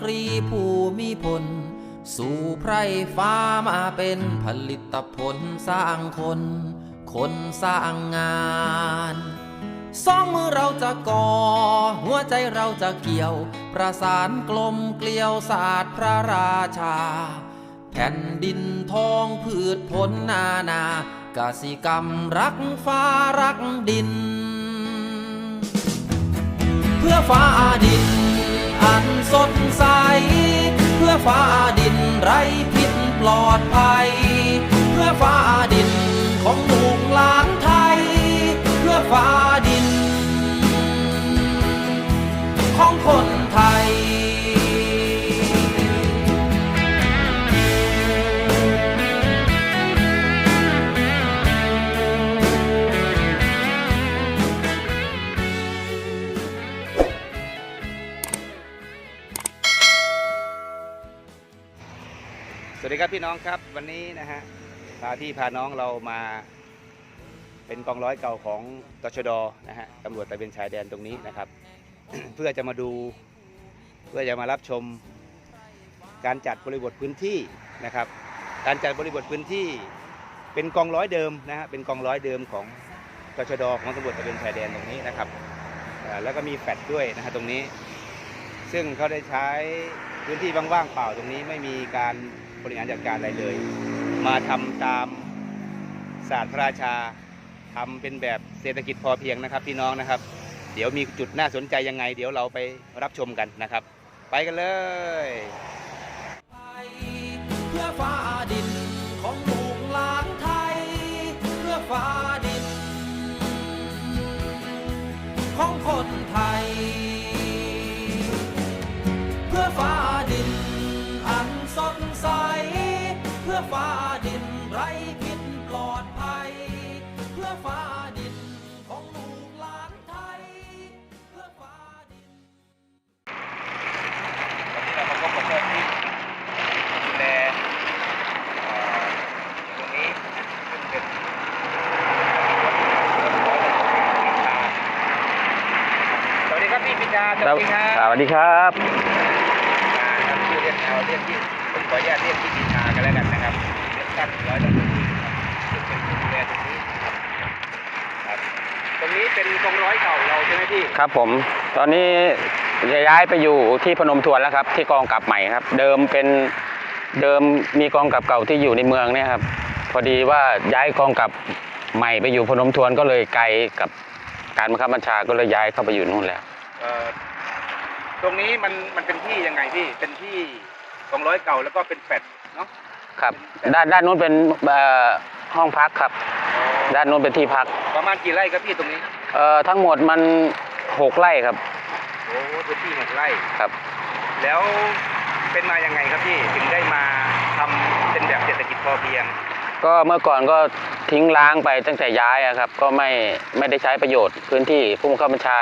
กรีภูมิพลสู่ไพรฟ้ามาเป็นผลิตผลสร้างคน คนสร้างงานสองมือเราจะก่อ หัวใจเราจะเกี่ยว ประสานกลมเกลียวศาสตร์พระราชา แผ่นดินทองพืชผลนานากสิกรรมรักฟ้ารักดิน เพื่อฟ้าดิน อันสดใส เพื่อฟ้าดินไร้พิษปลอดภัย เพื่อฟ้าดินของลูกหลานไทย เพื่อฟ้าดิน ของคน ดีครับพี่น้องครับวันนี้นะฮะพาพี่พาน้องเรามา เป็นกองร้อยเก่าของตชดนะฮะตำรวจตะเวนชายแดนตรงนี้นะครับ เพื่อจะมาดูเพื่อจะมารับชม การจัดบริบทพื้นที่นะครับ การจัดบริบทพื้นที่เป็นกองร้อยเดิมนะฮะเป็นกองร้อยเดิมของตชดของตำรวจตะเวนชายแดนตรงนี้นะครับแล้วก็มีแฟลตด้วยนะฮะตรงนี้ ซึ่งเขาได้ใช้พื้นที่ว่างๆเปล่าตรงนี้ไม่มีการ บริหารจัดการอะไรเลย มาทำตามศาสตร์พระราชาทำเป็นแบบเศรษฐกิจพอเพียงนะครับพี่น้องนะครับ เดี๋ยวมีจุดน่าสนใจยังไง เดี๋ยวเราไปรับชมกันนะครับ ไปกันเลยเพื่อฟ้าดินของลูกหลานไทย เพื่อฟ้าดิน ของคนไทย ครับสวัสดีครับอ่าครับชื่อเรียกเอาเรียกที่ผมขออนุญาตเรียกที่ปิชากันแล้วกันนะครับเรียกตั้งร้อยตำรวจที่ครับซึ่งเป็นผู้ดูแลตรงนี้ครับตรงนี้เป็นกองร้อยเก่าเราใช่ไหมพี่ครับผม ตอนนี้จะย้ายไปอยู่ที่พนมทวนแล้วครับ ที่กองกับใหม่ครับ เดิมเป็นเดิมมีกองกับเก่าที่อยู่ในเมืองเนี่ยครับ พอดีว่าย้ายกองกับใหม่ไปอยู่พนมทวนก็เลยไกลกับการบังคับบัญชาก็เลยย้ายเข้าไปอยู่นู่นแล้วเอ่อ ตรงนี้มันมันเป็นที่ยังไงพี่ เป็นที่กองร้อยเก่าแล้วก็เป็นแฟลตเนาะ ครับ ด้านด้านนู้นเป็นเอ่อห้องพักครับ ด้านนู้นเป็นที่พัก ประมาณกี่ไร่ครับพี่ตรงนี้ เอ่อทั้งหมดมันหกไร่ครับ โอ้พื้นที่หกไร่ ครับ แล้วเป็นมายังไงครับพี่ ถึงได้มาทำเป็นแบบเศรษฐกิจพอเพียง ก็เมื่อก่อนก็ทิ้งล้างไปตั้งแต่ย้ายอะครับ ก็ไม่ไม่ได้ใช้ประโยชน์พื้นที่ผู้บังคับบัญชา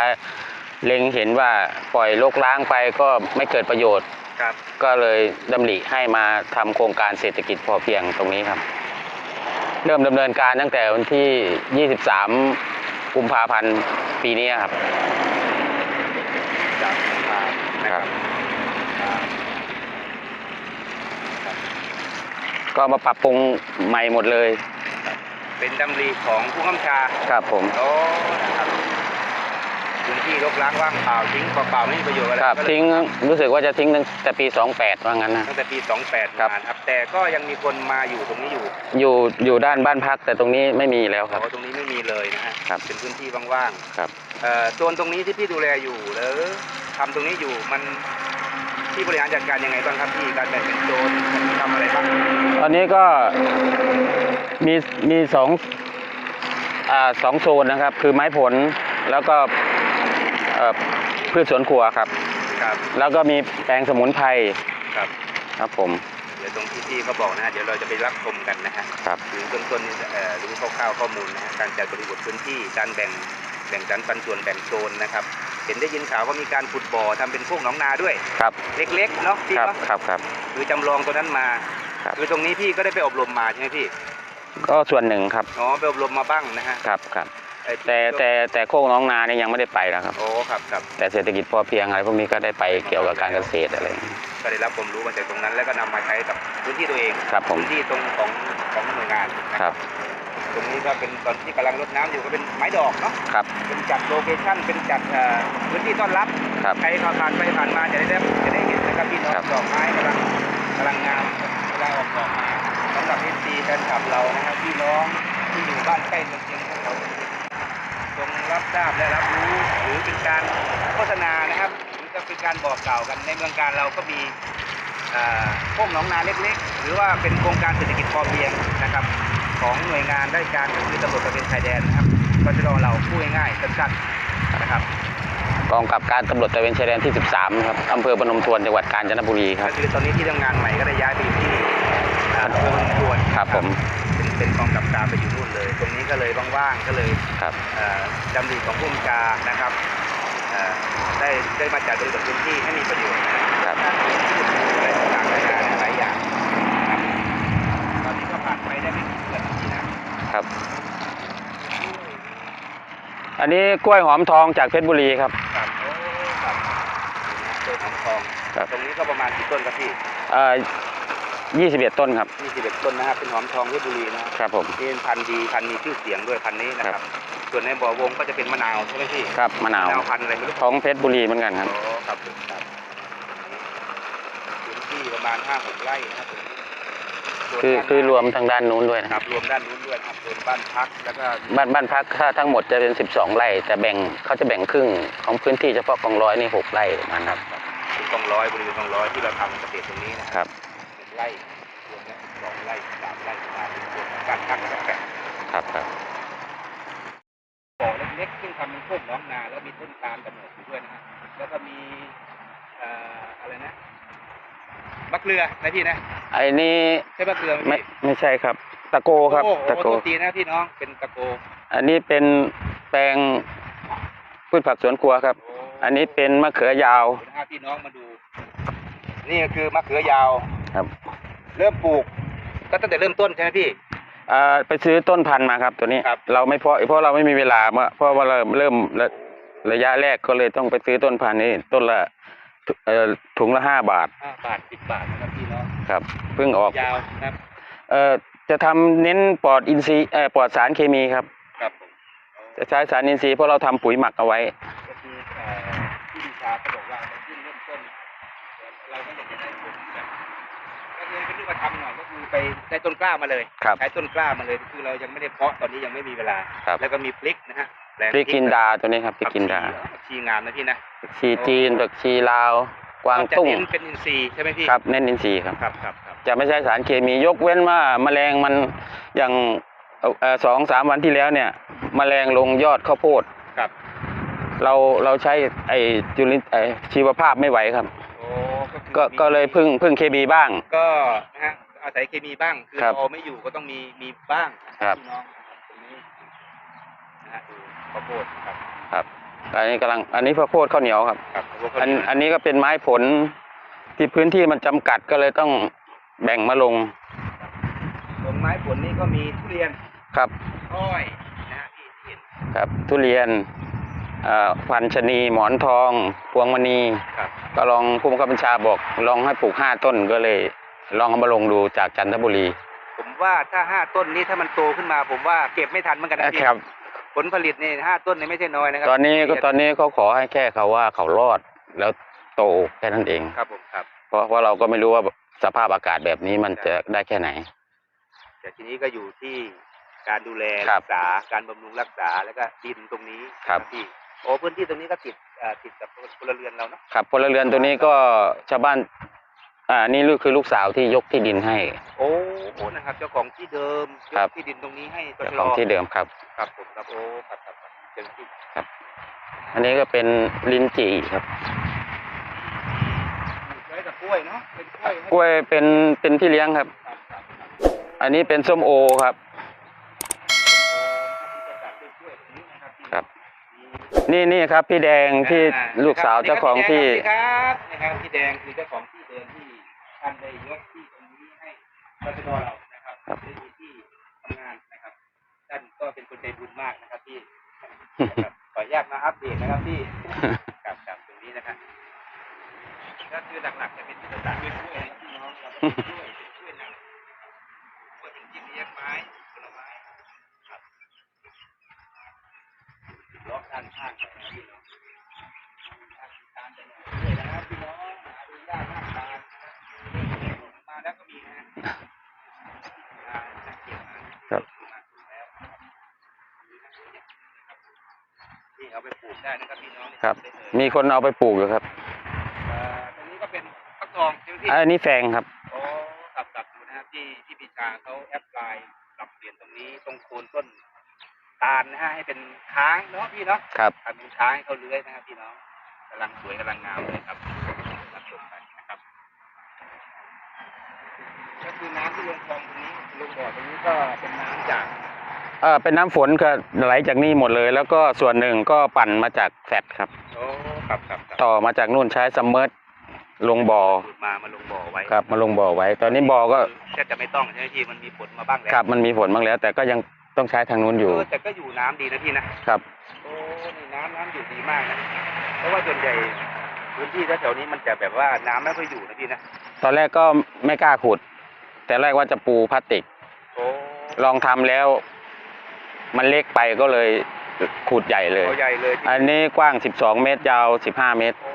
เล็งเห็นว่าปล่อยรกล้างไปก็ไม่เกิดประโยชน์ ครับ ก็เลยดำริให้มาทำโครงการเศรษฐกิจพอเพียงตรงนี้ครับ เริ่มดำเนินการตั้งแต่วันที่ 23 กุมภาพันธ์ปีนี้ครับ จากมานะครับอ่าก็มาปรับปรุงใหม่หมดเลยเป็นดำริของผู้กำชาครับผม โอ้นะครับ พื้นที่รกร้างว่างเปล่าทิ้งเปล่าๆไม่มีประโยชน์อะไรครับก็เลยทิ้งรู้สึกว่าจะทิ้งตั้งแต่ปี 28 ว่างั้นนะ ตั้งแต่ปี 28 ครับ มาครับ แต่ก็ยังมีคนมาอยู่ตรงนี้อยู่อยู่อยู่ด้านบ้านพักแต่ตรงนี้ไม่มีแล้วครับเพราะตรงนี้ไม่มีเลยนะฮะครับ เป็นพื้นที่ว่างครับ ๆเอ่อโซนตรงนี้ที่พี่ดูแลอยู่หรือทำตรงนี้อยู่มันที่บริหารจัดการยังไงบ้างครับพี่การแบ่งเป็นโซนทำอะไรบ้างตอนนี้ก็มีมีสองอ่าสองโซนนะครับ คือไม้ผลแล้วก็ เอ่อพืชสวนครัวครับ ครับแล้วก็มีแปลงสมุนไพรครับครับผม เดี๋ยวตรงที่พี่เขาบอกนะฮะเดี๋ยวเราจะไปรับชมกันนะฮะครับ ถึงเบื้องต้นเอ่อรู้คร่าวๆข้อมูลนะฮะการจัดบริบทพื้นที่การแบ่งแบ่งสรรปันส่วนแบ่งโซนนะครับ เห็นได้ยินข่าวว่ามีการขุดบ่อทำเป็นพวกหนองนาด้วย ครับเล็กๆเนาะพี่ครับเนาะครับครับ คือจำลองตัวนั้นมาครับ คือตรงนี้พี่ก็ได้ไปอบรมมาใช่ไหมพี่ก็ส่วนหนึ่งครับอ๋อไปอบรมมาบ้างนะฮะ ครับครับ ไอ้แต่แต่แต่โคกน้องนาเนี่ยยังไม่ได้ไปนะครับ โอ้ครับครับแต่เศรษฐกิจพอเพียงอะไรพวกนี้ก็ได้ไปเกี่ยวกับการเกษตรอะไรอย่างเงี้ยก็ได้รับความรู้มาจากตรงนั้น แล้วก็นำมาใช้กับพื้นที่ตัวเองครับผม พื้นที่ตรงของของหน่วยงานนะครับ ตรงนี้ก็เป็นตอนที่กำลังรดน้ำอยู่ก็เป็นไม้ดอกเนาะครับ เป็นจัดโลเคชั่นเป็นจัดเอ่อพื้นที่ต้อนรับครับ ใครผ่านไปผ่านมาจะได้จะได้เห็นนะครับพี่น้องครับ ดอกไม้กำลังกำลังงามกำลังออกดอกมาสำหรับเอซีแฟนคลับเรานะครับพี่น้องที่อยู่บ้านใกล้เมืองเชียงของเรา จงรับทราบและรับรู้หรือเป็นการโฆษณานะครับหรือก็เป็นการบอกกล่าวกันในเมืองการเราก็มีเอ่อพวกหนองนาเล็กๆ หรือว่าเป็นโครงการเศรษฐกิจพอเพียงนะครับ ของหน่วยงานราชการก็คือตำรวจตระเวนชายแดนนะครับก็จะรอเราพูดง่ายๆสั้นๆนะครับกองกับการตำรวจตระเวนชายแดนที่ 13นะครับอำเภอพนมทวนจังหวัดกาญจนบุรีคก็รับคือตอนนี้ที่ทำงานใหม่ก็ได้ย้ายไปอยู่ที่อ่าอำเภอพนมทวนครับผม เป็นเป็นกองกับการไปอยู่นู่นเลย ตรงนี้ก็เลยว่างๆก็เลยครับ เอ่อดำริของผู้บัญชานะครับเอ่อได้ได้มาจัดบริษัทพื้นที่ให้มีประโยชน์นะครับการอะไรต่างๆนานาหลายอย่างนะครับตอนนี้ก็ผ่านไปได้ไม่กี่เดือนที่นะครับ อันนี้กล้วยหอมทองจากเพชรบุรีครับ ครับโอ้ครับโดยของทองครับ ตรงนี้ก็ประมาณกี่ต้นครับพี่ เอ่อ 21 ต้นครับ 21 ต้นนะครับเป็นหอมทองเพชรบุรีนะครับครับผมนี่เป็นพันธุ์ดีพันธุ์มีชื่อเสียงด้วยพันธุ์นี้นะคครัรับบส่วนในบ่อวงก็จะเป็นมะนาวใช่ไหมพี่ครับมะนาวมะนาวพันธุ์อะไรไม่รู้ท้องเพชรบุรีเหมือนกันครับโอ้ครับผมครับพื้นที่ประมาณห้าหกไร่นะครับผมส่วนคือด้านคือรวมทางด้านนู้นด้วยนะคครัรับบรวมด้านนู้นด้วยนะครับส่วนบ้านพักแล้วก็บ้านบ้านพักถ้าทั้งหมดจะเป็น 12 ไร่แต่แบ่งเขาจะแบ่งครึ่งของพื้นที่เฉพาะกองร้อยนี่6ไร่ประมาณนั้นครับเป็นกองร้อยบริเวณกองร้อยที่เราทำเกษตรตรงนี้นะครับหนึ่ง ไร่รวมแล้วสองไร่สามไร่ประมาณนี้รวมบ้านพักแล้วก็แปดครับครับบ่อเล็กๆซึ่งทำเป็นโคกน้องนาแล้วมีต้นตาลกำเนิดอยู่ด้วยนะฮะแล้วก็มีเอ่ออะไรนะมะเกลือนะพี่นะไอ้นี่ใช่มะเกลือไหมไม่พี่ไม่ใช่ครับ ตะโกครับ โอ้โหตะโก โทษทีนะพี่น้องเป็นตะโกอันนี้เป็นแปลงพืชผักสวนครัวครับ อันนี้เป็นมะเขือยาวเดี๋ยวพาพี่น้องมาดู นี่ก็คือมะเขือยาว ครับ เริ่มปลูก ก็ตั้งแต่เริ่มต้นใช่ไหมพี่อ่าไปซื้อต้นพันธุ์มาครับ ตัวนี้ครับเราไม่เพาะเพราะเราไม่มีเวลาเมื่อเพราะว่าเราเริ่มระระยะแรกก็เลยต้องไปซื้อต้นพันธุ์นี่ต้นละถุเอ่อถุงละห้าบาทห้าบาทสิบบาทนะครับพี่น้องครับเพิ่งออกยาวนะครับเอ่อจะทำเน้นปลอดอินทรีย์เอ่อปลอดสารเคมีครับ ครับผมจะใช้สารอินทรีย์เพราะเราทำปุ๋ยหมักเอาไว้ ก็คือเอ่อที่ดิชาเขาบอกว่าเราขึ้นเริ่มต้น เราก็อยากจะได้ผลแบบ ก็คือเป็นรูปธรรมหน่อยก็คือไปได้ต้นกล้ามาเลยครับใช้ต้นกล้ามาเลยคือเรายังไม่ได้เพาะตอนนี้ยังไม่มีเวลา ครับ แล้วก็มีพริกนะฮะแปลงพริกกินดาตัวนี้ครับพริกกินดาผัชีงามนะพี่นะผักชีจีนผักชีลาว กวางตุ้งจะเน้นเป็นอินทรีย์ใช่ไหมพี่ครับเน้นอินทรีย์ครับ ครับครับครับจะไม่ใช้สารเคมียกเว้นว่าแมลงมันอย่างเอ่อเอ่อสองสามวันที่แล้วเนี่ยแมลงลงยอดข้าวโพด ครับ เราเราใช้ไอจุลินไอชีวภาพไม่ไหวครับโอ้คือ ก็มีก็เลยพึ่งพึ่งเคมีบ้าง ก็นะฮะอาศัยเคมีบ้าง คือครับเราเอาไม่อยู่ก็ต้องมีมีบ้างครับ พี่น้องตรงนี้นะฮะดูข้าวโพดครับครับอันนี้กำลังอันนี้ข้าวโพดข้าวเหนียวครับ ครับข้าวโพดอันอันนี้ก็เป็นไม้ผลที่พื้นที่มันจำกัดก็เลยต้องแบ่งมาลงต้นไม้ผลนี่ก็มีทุเรียนครับ อ้อยนะฮะที่ที่เห็นครับ ทุเรียนเอ่อ พันชะนีหมอนทองพวงมณีครับก็ลองผู้บังคับบัญชาบอกลองให้ปลูกห้าต้นก็เลย ลองเอามาลงดูจากจันทบุรีผมว่าถ้าห้าต้นนี้ถ้ามันโตขึ้นมา ผมว่าเก็บไม่ทันเหมือนกันนะพี่ครับ ผลผลิตนี่ห้าต้นนี่ไม่ใช่น้อยนะครัตอนนี้ก็ตอนนี้เขาขอให้แค่เขาว่าเขารอดแล้วโตแค่นั้นเองครับผมครับ เพราะเพราะเราก็ไม่รู้ว่าสภาพอากาศแบบนี้มันจะได้แค่ไหน แต่ทีนี้ก็อยู่ที่การดูแลครัรับกษาการบำรุงรักษาแล้วก็ดินตรงนี้ครับนะพี่ โอ้พื้นที่ตรงนี้ก็ติดเอ่อติดกับพลเรือนเราเนาะครับพลเรือนตัวนี้ก็ชาวบ้าน อ่านี่ลูกคือลูกสาวที่ยกที่ดินให้ โอ้โหนะครับ เจ้าของที่เดิมครับยกที่ดินตรงนี้ให้ตเจ้าชของลที่เดิมครับ ครับผมครับโอ้ครับครับครับเจ้าหน้าที่อันนี้ก็เป็นลิ้นจี่ครับปลูกไว้กับกล้วยเนาะเป็นกล้วยให้กล้วยเป็นเป็นที่เลี้ยงครับครับ ครับครับอันนี้เป็นส้มโอครับครับ นี่นี่ครับ พี่แดงที่อ่าลูกสาวเจ้าของที่สวัสดีครับนะครับพี่แดงคือเจ้าของที่เดิมที่ท่านได้ยกที่ตรงนี้ให้รัชดเรานะครับครับ ได้มีที่ทำงานนะครับท่านก็เป็นคนใจบุญมากนะครับที่ครับขออนุญาตมาอัปเดตนะครับพี่กับกับตรงนี้นะครับก็คือหลักๆจะเป็นที่ต่างๆด้วยช่วยนะพี่น้องครับช่วยช่วยนะช่วยเป็นกินเลี้ยงไม้ผลไม้ครับล็อกด้านข้างไปนะพี่น้องตามไปหน่อยด้วยนะครับพี่น้องหาดูยากมากตามมา แล้วก็มีนะฮะอ่าสังเกตมาครับมาถูกแล้วนี่เอาไปปลูกได้นะครับพี่น้องครับได้เลยมีคนเอาไปปลูกอยู่ครับเอ่อตรงนี้ก็เป็นฟักทองใช่ไหมพี่อันนี้แฟงครับโอ้กลับกลับดูนะครับที่ที่ปีชาเขาแอปพลายปรับเปลี่ยนตรงนี้ตรงโคนต้นตาลนะฮะให้เป็นค้างเนาะพี่เนาะครับทำเป็นค้างให้เขาเลื้อยนะครับพี่น้องกำลังสวยกำลังงามเลยครับรับชมไปนะครับ ก็คือน้ำที่ลงคลองตรงนี้ลงบ่อตรงนี้ก็เป็นน้ำจากเออเป็นน้ำฝนก็ไหลจากนี่หมดเลย แล้วก็ส่วนหนึ่งก็ปั่นมาจากแฟดครับ โอ้ครับครับครับต่อมาจากนู่นใช้ซัมเมอร์ลงบ่อดูดมามาลงบ่อไว้ครับ มาลงบ่อไว้ ตอนนี้บ่อก็แทบจะไม่ต้องใช่ไหมพี่มันมีผลมาบ้างแล้วครับมันมีฝนบ้างแล้ว แต่ก็ยังต้องใช้ทางนู้นอยู่เออแต่ก็อยู่น้ำดีนะพี่นะครับ โอ้นี่น้ำน้ำอยู่ดีมากนะเพราะว่าส่วนใหญ่พื้นที่แถวๆนี้มันจะแบบว่าน้ำไม่ค่อยอยู่นะพี่นะตอนแรกก็ไม่กล้าขุด แต่แรกว่าจะปูพลาสติก โอ้ลองทำแล้ว มันเล็กไปก็เลยขุดใหญ่เลย ตัวใหญ่เลยที่อันนี้กว้าง 12 เมตรยาว 15 เมตร โอ้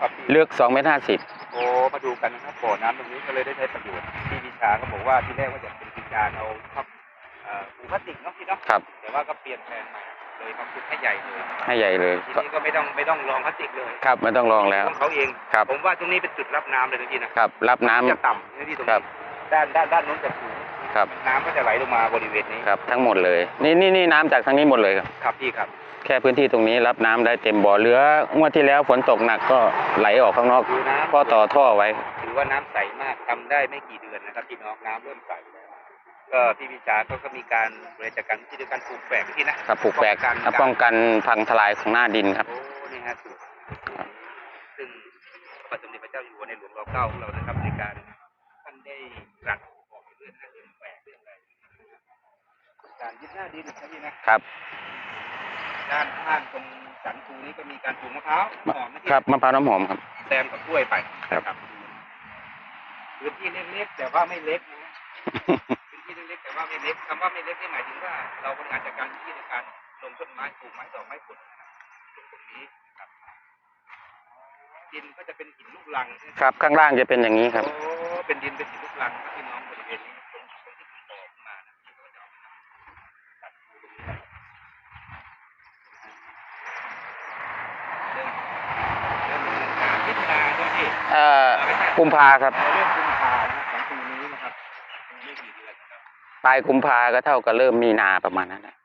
ครับพี่ลึก2เมตร50 โอ้มาดูกันนะครับบ่อน้ำตรงนี้ก็เลยได้ใช้ประโยชน์ที่วิชาเขาบอกว่าที่แรกว่าจะเป็นการเอาทับเอ่อปูพลาสติกเนาะพี่เนาะครับ แต่ว่าก็เปลี่ยนแปลงใหม่เลยมาขุดให้ใหญ่เลยให้ใหญ่เลยทีก็นี้ก็ไม่ต้องไม่ต้องลองพลาสติกเลยครับไม่ต้องลองแล้ว ของเขาเอง ครับ ผมว่าตรงนี้เป็นจุดรับน้ำเลยนะพี่นะครับ รับน้ำ จะต่ำนะพี่ตรงครันี้บ ด้านด้านด้านนู้นจะสูงครับน้ำก็จะไหลลงมาบริเวณนี้ครับทั้งหมดเลย นี่นี่นี่น้ำจากทางนี้หมดเลยครับ ครับพี่ครับ แค่พื้นที่ตรงนี้รับน้ำได้เต็มบ่อเหลืองวดที่แล้วฝนตกหนักก็ไหลออกข้างนอกดูน้ำก็ต่อท่อไว้ ถือว่าน้ำใสมากทำได้ไม่กี่เดือนนะครับพี่น้องน้ำเริ่มใสแล้วก็พี่วิชาเขาก็มีการบริจาคการที่ด้วยการปลูกแฝกที่นะครับปลูกแฝกกันอะป้องกันพังทลายของหน้าดินครับโอ้นี่ฮะซึ่งพระบาทสมเด็จพระเจ้าอยู่หัวในหลวงรอเก้าของเรานะครับในการท่านได้ตรัสบอกเรื่องเรื่องแฝกเรื่องอะไรการยึด หน้าดินนะพี่นะครับ ด้านข้างตรงสันคูนี้ก็มีการปลูกมะพร้าวหอมนะพี่ครับมะพร้าวน้ำหอมครับ แซมกับกล้วยไปครับ พื้นที่เล็กๆแต่ว่าไม่เล็กนะฮะพื้นที่เล็กๆแต่ว่าไม่เล็กคำว่าไม่เล็กนี่หมายถึงว่า เราบริหารจัดการพื้นที่ในการลงต้นไม้ปลูกไม้ดอกไม้ผลนะครับลงตรงนี้นะครับดินก็จะเป็นหินลูกลังใช่ไหม ครับข้างล่างจะเป็นอย่างนี้ครับ โอ้เป็นดินเป็นหินลูกลังครับพี่น้องบริเวณนี้ตรงตรงที่ผมบอกขึ้นมานะที่เขาจะเอาไปตัดดูตรงนี้นะครับเริ่มเริ่มดำเนินการพิจารณาด้วยที่ เอ่อกุมภาครับ เราเริ่มกุมภานะครับของปีนี้นะครับยังไม่กี่เดือนนะครับปลายกุมภาก็เท่ากับเริ่มมีนาประมาณนั้นแหละ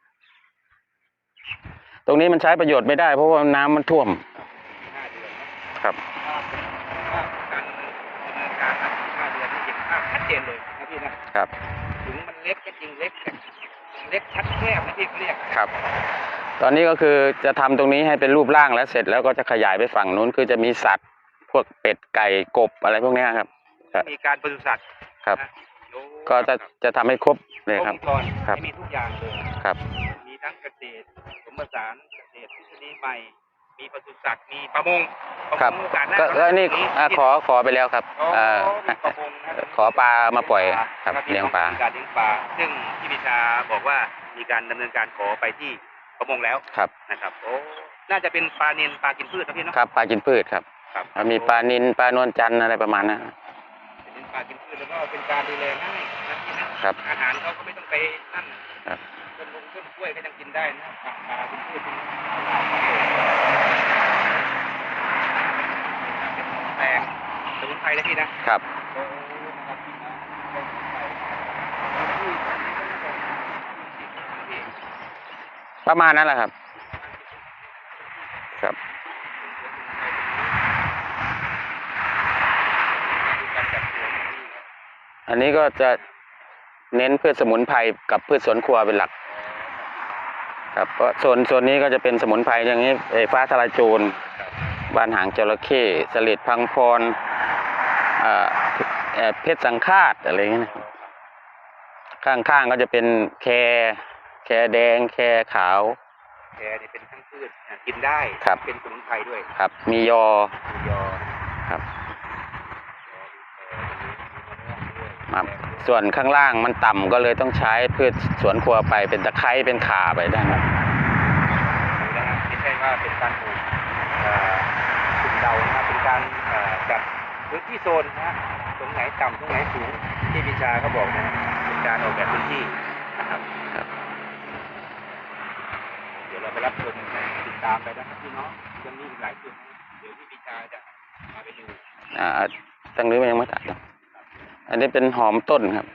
ตรงนี้มันใช้ประโยชน์ไม่ได้ เพราะว่าน้ำมันท่วมห้าเดือนนะครับภาพภาพการดำเนินดำเนินการนะห้าเดือนนี่เห็นภาพชัดเจนเลยนะพี่นะครับ ถึงมันเล็กก็จริงเล็กแต่เล็กชัดแคบนะพี่เขาเรียกครับ ตอนนี้ก็คือจะทำตรงนี้ให้เป็นรูปร่างแล้วเสร็จแล้วก็จะขยายไปฝั่งนู้นคือจะมีสัตว์ พวกเป็ดไก่กบอะไรพวกเนี้ยครับ ครับ มีการปศุสัตว์ครับ นะโอ้ก็จะครับจะทำให้ครบเลยครบครับ วงจรครับมีทุกอย่างเลยครับ มีทั้งเกษตรสมผสานเกษตรทฤษฎีใหม่ มีปศุสัตว์มีประมงประครับมงโอกาสหน้าก็ก็นี่ตรงอะที่ขอขอไปแล้วครับอ๋อเอ่อมีประมงนะขอปลามาปล่อยครับแล้วพี่เลี้ยงปลา มีการเลี้ยงปลา ซึ่งพี่วิชาบอกว่ามีการดำเนินการขอไปที่ประมงแล้วครับ นะครับ โอ้ น่าจะเป็นปลาเนียนปลากินพืชนะพี่เนาะ ครับปลากินพืชครับ ครับแล้วมีปลานินปลานวลจันทร์อะไรประมาณนั้นเป็นปลากินพืชแล้วก็เป็นการดูแลง่ายนะพี่นะครับอาหารเขาก็ไม่ต้องไปนั่นครับต้นลงต้นกล้วยก็ยังกินได้นะปลาปลากินพืชเป็นแตงสมุนไพรนะพี่นะครับโอ้นะครับพี่นะเป็นสมุนไพรที่ที่ประมาณนั้นแหละครับครับ อันนี้ก็จะเน้นพืชสมุนไพรกับพืชสวนครัวเป็นหลัก ครับก็โซนโซนนี้ก็จะเป็นสมุนไพรอย่างนี้เอ่อฟ้าทลายโจรบานหางจระเข้สลิดพังพรเอ่อเอ่อเพชรสังฆาตอะไรอย่างเงี้ยนะครับข้างๆก็จะเป็นแคแคแดง แคขาว แคเนี่ยเป็นทั้งพืชอะกินได้ครับเป็นสมุนไพรด้วย ครับ มียอมียอ ครับ ยอมีแคมีมะม่วงด้วยครับแตงด้วยส่วนข้างล่างมันต่ำก็เลยต้องใช้พืชสวนครัวไปเป็นตะไคร้เป็นข่าไปได้ครับดูนะฮะไม่ใช่ว่าเป็นการปลูกเอ่อกลุ่มเดานะครับเป็นการเอ่อจัดพื้นที่โซนนะฮะตรงไหนต่ำตรงไหนสูงที่พิชาเขาบอกนะฮะเป็นการออกแบบพื้นที่นะครับครับเดี๋ยวเราไปรับชมติดตามไปนะครับพี่น้องยังมีอีกหลายจุดนะเดี๋ยวที่พิชาจะพาไปดูอ่าตั้งนี้มันยังไม่ตัดหร อันนี้เป็นหอมต้นครับ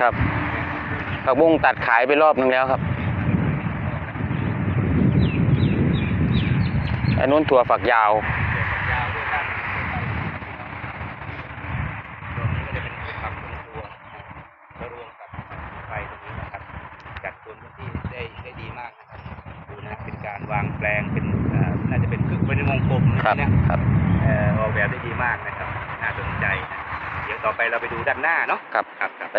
ครับฝักบผักบุ้งตัดขายไปรอบนึงแล้วครับ อันนู้นถั่วฝักยาวยาวนี้ก็จะเป็นผักสวนครัวแล้วรวมกับไฟตรง พื้นที่ได้ได้ดีมากนะครับดูนะเป็นการวางแปลงเป็นเอ่อน่าจะเป็นครึ่งเป็นวงกลมครับนะเนี่ยครับเอ่อออกแบบได้ดีมากนะครับน่าสนใจนะเดี๋ยวต่อไปเราไปดูด้านหน้าเนาะครับครับครับไป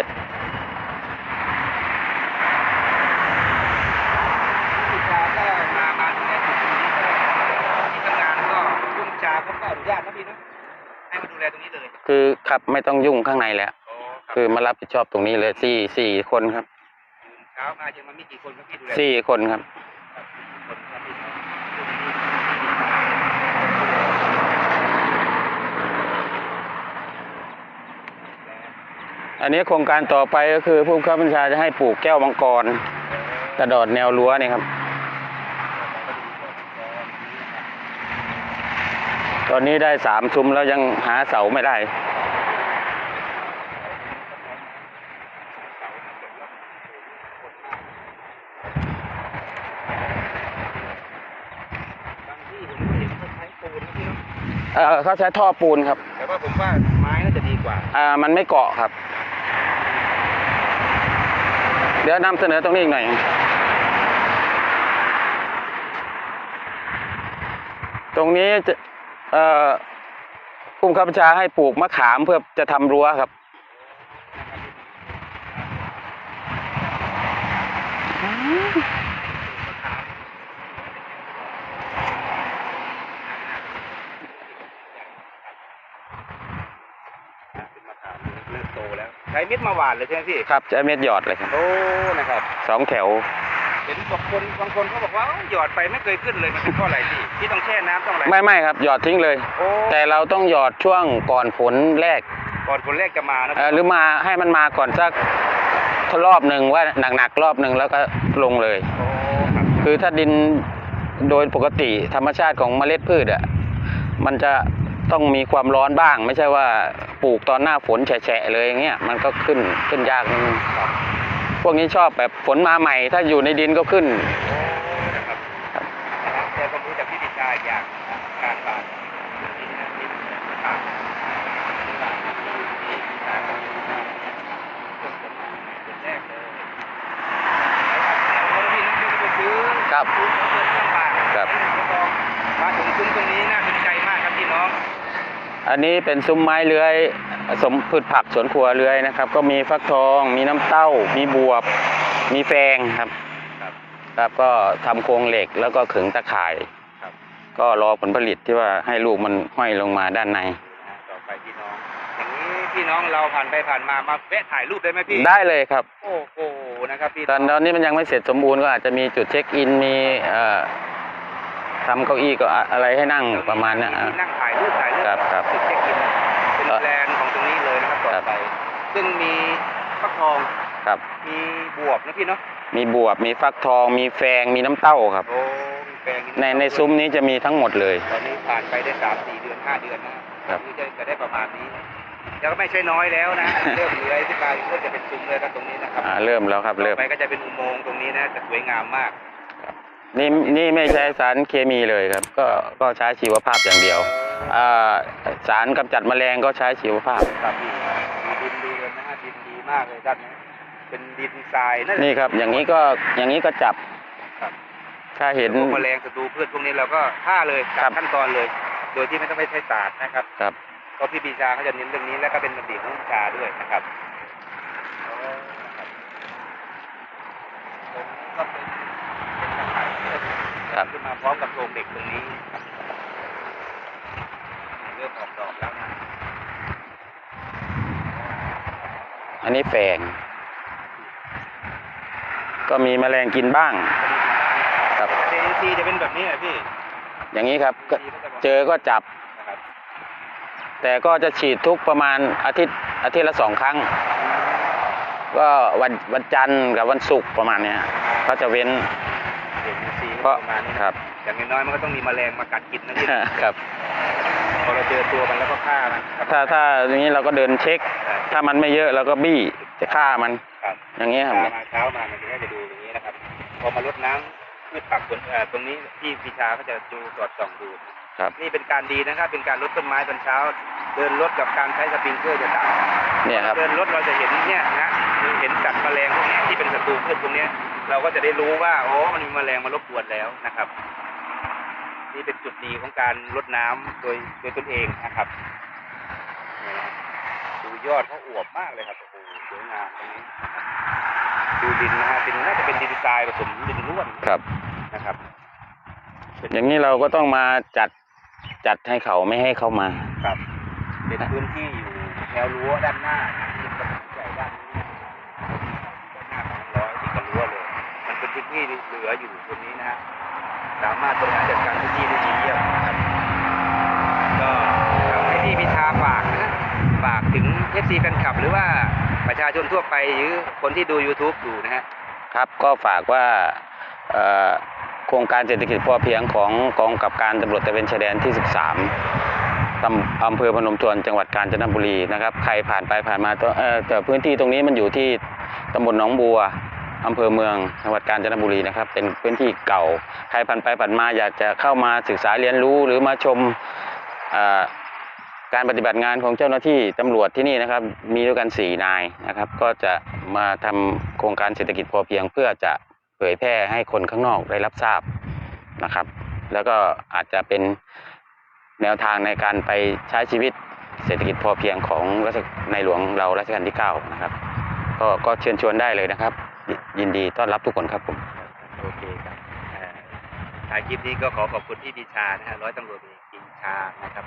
ผู้ชาก็มามาตรงนี้จุดตรงนี้ก็ที่ทำงานก็ผู้ชาเขาก็อนุญาตนะพี่เนาะให้มาดูแลตรงนี้เลยคือครับไม่ต้องยุ่งข้างในแล้วอ๋อรับคือมารับผิดชอบตรงนี้เลยสี่สี่คนครับ เช้ามาจะมามีกี่คนครับพี่ดูแลสี่คนครับ คนครับพี่อันนี้โครงการต่อไปก็คือผู้บังคับบัญชาจะให้ปลูกแก้วมังกรกระโดดแนวรั้วนี่ครับ ตอนนี้ได้สามซุ้มแล้วยังหาเสาไม่ได้ บางที่ผมก็เห็นเขาใช้ปูนนะพี่เนาะ เออเขาใช้ท่อปูนครับ แต่ว่าผมว่าไม้น่าจะดีกว่า อ่า มันไม่เกาะครับ เดี๋ยวนำเสนอตรงนี้อีกหน่อย ตรงนี้จะเอ่อผู้บังคับบัญชาให้ปลูกมะขามเพื่อจะทำรั้วครับเป็นมะขามเริ่มโตแล้ว ใช้เม็ดมาหวานเลยใช่ไหมพี่ครับจะเม็ดหยอดเลยครับโอ้นะครับสองแถวเห็นบางคนบางคนเขาบอกว่าเอ้าหยอดไปไม่เคยขึ้นเลยมันเป็นเพราะอะไรพี่ที่ต้องแช่น้ำต้องอะไรไม่ไม่ครับหยอดทิ้งเลย โอ้แต่เราต้องหยอดช่วงก่อนฝนแรกก่อนฝนแรกจะมานะเอ่อหรือมาให้มันมาก่อนสักรอบหนึ่งว่าหนักๆรอบหนึ่งแล้วก็ลงเลย โอ้ครับคือถ้าดินโดยปกติธรรมชาติของเมล็ดพืชอะมันจะ ต้องมีความร้อนบ้าง ไม่ใช่ว่าปลูกตอนหน้าฝนแฉะๆเลยอย่างเงี้ยมันก็ขึ้นขึ้นยากนิดนึงพวกนี้ชอบแบบฝนมาใหม่ ถ้าอยู่ในดินก็ขึ้นโอ้นะครับนะครับแต่ผมรู้จากพี่ดิชาอย่างการบานนี่นะนี่นะครับนี่ว่านี่การบานแรกเลยแล้วพี่น้องที่ไปซื้อครับซื้อเครื่องบานครับมาถึงซุ้มตรงนี้น่าสนใจมากครับพี่น้อง อันนี้เป็นซุ้มไม้เลื้อยสมพืชผักสวนครัวเลื้อยนะครับ ก็มีฟักทอง มีน้ำเต้า มีบวบ มีแฟงครับครับครับก็ทำโครงเหล็กแล้วก็ขึงตะข่ายครับ ก็รอผลผลิตที่ว่าให้ลูกมันห้อยลงมาด้านในต่อไปพี่น้องอย่างนี้พี่น้องเราผ่านไปผ่านมามาแวะถ่ายรูปได้ไหมพี่ได้เลยครับ โอ้โหนะครับพี่ตอนตอนนี้มันยังไม่เสร็จสมบูรณ์ก็อาจจะมีจุดเช็คอินมีเอ่อ ทำเก้าอี้ก็อะอะไรให้นั่งประมาณเนี้ยอะที่นั่งถ่ายรูปถ่ายรูปครับครับจุดเช็คอินเป็นครับแบรนด์ของตรงนี้เลยนะครับต่อครับไปซึ่งมีฟักทองครับมีบวบนะพี่เนาะมีบวบมีฟักทอง มีแฟงมีน้ำเต้าครับโอ้มีแปลงในในซุ้มนี้จะมีทั้งหมดเลย ตอนนี้ผ่านไปได้สามสี่เดือนห้าเดือนนะครับนี่จะจะได้ประมาณนี้แล้วก็ไม่ใช่น้อยแล้วนะ เริ่มเลื้อยขึ้นมาเริ่มจะเป็นซุ้มเลยครับตรงนี้นะครับอ่าเริ่มแล้วครับต่เริ่อมไปก็จะเป็นอุโมงค์ตรงนี้นะจะสวยงามมาก นี่นี่ไม่ใช้สารเคมีเลยครับ ก็ก็ใช้ชีวภาพอย่างเดียวอ่าสารกำจัดแมลงก็ใช้ชีวภาพ ครับพี่ดินดีเลยนะฮะดินดีมากเลยด้านนี้เป็นดินทรายนั่นแหละนี่ครับ อย่างนี้ก็อย่างนี้ก็จับครับถ้าเห็น พวกแมลงศัตรูพืชพวกนี้เราก็ฆ่าเลยครัจับบขั้นตอนเลย โดยที่ไม่ต้องไปใช้ศาสตร์นะครับครับเพราะพี่ปีชาเขาจะเน้นเรื่องนี้แล้วก็เป็นระเบียบของวิชาด้วยนะครับอ๋อนะครับตรงนี้ก็เป็นเป็นสะพานเชื่อม ครับขึ้นมาพร้อมกับโครงเหล็กตรงนี้ครับเริ่มออกดอกแล้วนะอันนี้แฝงก็มีแมลงกินบ้าง ครับเอ็นซีจะเป็นแบบนี้นะพี่ อย่างนี้ครับก็ NC ก็จะเจอก็จับนะครับแต่แต่ก็จะฉีดทุกประมาณอาทิตย์อาทิตย์ละสองครั้ง ก็วันวันจันทร์กับวันศุกร์ประมาณเนี้ยก็จะเว้นเอ็นซีเพ ราะประมาณนี้นะครับ อย่างน้อยๆมันก็ต้องมีแมลงมากัดกินนะพี่ครับพอเราเจอตัวมันแล้วก็ฆ่ามันครับถ้าถ้าอย่างนี้เราก็เดินเช็ค ถ้ามันไม่เยอะเราก็บี้จะฆ่ามันครับอย่างนี้ยครับเช้ามาเช้ามามันก็จะดูอย่างนี้นะครับ พอมาลดน้ำพืชผักสวนเอ่อตรงนี้ที่พิชาก็จะดูสอดส่องดู ครับ นี่เป็นการดีนะครับ เป็นการลดต้นไม้ตอนเช้า เดินรถกับการใช้สปริงเกอร์จะต่างกันเนี่ยครับ เดินรถเราจะเห็นเนี่ยนะเห็นสัตว์แมลงพวกเนี้ยที่เป็นศัตรูพืชพวกเนี้ยเราก็จะได้รู้ว่าโอ้มันมีแมลงมารบกวนแล้วนะครับ นี่เป็นจุดดีของการลดน้ำโดยโดยตนเองนะครับนี่นะดูยอดเขาอวบมากเลยครับโอ้โหสวยงามตรงนี้นะครับดูดินนะฮะเป็นน่าจะเป็นดินทรายผสมดินร่วนครับนะครับ อย่างนี้เราก็ต้องมาจัด จัดให้เขาไม่ให้เข้ามา ครับ เป็นพื้นที่อยู่แนวรั้วด้านหน้าที่เป็นถนนใหญ่ด้านนี้ด้านหน้าของร้อยที่กับรั้วเลย มันเป็นพื้นที่เหลืออยู่ตรงนี้นะฮะสามารถบริหารจัดการพื้นที่ได้ดีเยี่ยมนะครับก็ทำให้พี่พิชาฝากนะฮะฝากถึงเอฟซีแฟนคลับ หรือว่าประชาชนทั่วไปหรือคนที่ดู YouTube อยู่นะฮะ ครับก็ฝากว่าเอ่อ โครงการเศรษฐกิจพอเพียงของกองกับการตำรวจตะเวนชายแดนที่ 13ตำอำเภอพนมทวนจังหวัดกาญจนบุรีนะครับ ใครผ่านไปผ่านมาตัวเอ่อแต่พื้นที่ตรงนี้มันอยู่ที่ตำบลหนองบัวอำเภอเมืองจังหวัดกาญจนบุรีนะครับ เป็นพื้นที่เก่า ใครผ่านไปผ่านมาอยากจะเข้ามาศึกษาเรียนรู้หรือมาชมเอ่อการปฏิบัติงานของเจ้าหน้าที่ตำรวจที่นี่นะครับ มีด้วยกัน 4 นายนะครับ ก็จะมาทำโครงการเศรษฐกิจพอเพียงเพื่อจะ เผยแพร่ให้คนข้างนอกได้รับทราบนะครับ แล้วก็อาจจะเป็นแนวทางในการไปใช้ชีวิตเศรษฐกิจพอเพียงของรัชในหลวงเรารัชกาลที่9นะครับก็ก็เชิญชวนได้เลยนะครับ ยินดีต้อนรับทุกคนครับผมโอเคครับเอ่ายคลิปนี้ก็ขอขอบคุณพี่ปีชานะฮะร้อยตำรวจเอกปีชานะครับ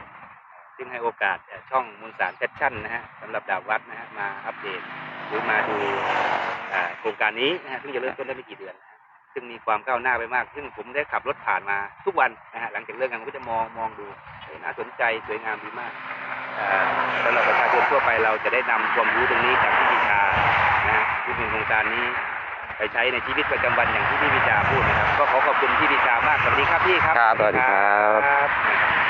ซึ่งให้โอกาสช่องมูลสารแฟชั่นนะฮะสำหรับดาบวัดนะฮะมาอัปเดตหรือมาดู โครงการนี้นะฮะซึ่งจะเริ่มต้นได้ไม่กี่เดือนนะฮะซึ่งมีความก้าวหน้าไปมาก ซึ่งผมได้ขับรถผ่านมาทุกวันนะฮะหลังจากเลิกงานผมก็จะมองมองดูเฮ้ยน่าสนใจสวยงามดีมากเอ่อสำหรับประชาชนทั่วไปเราจะได้นำความรู้ตรงนี้จากพี่ปีชานะฮะที่เป็นโครงการนี้ไปใช้ในชีวิตประจำวันอย่างที่พี่วิจาพูดนะครับ ก็ขอขอบคุณพี่วิจามากสวัสดีครับพี่ครับครับสวัสดีครับ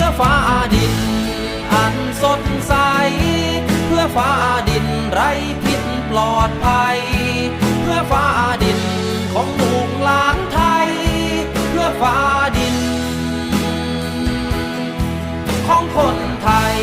พื่อฟ้าดิน อันสดใส เพื่อฟ้าดินไร้พิษปลอดภัย เพื่อฟ้าดินของลูกหลานไทย เพื่อฟ้าดิน ของคนไทย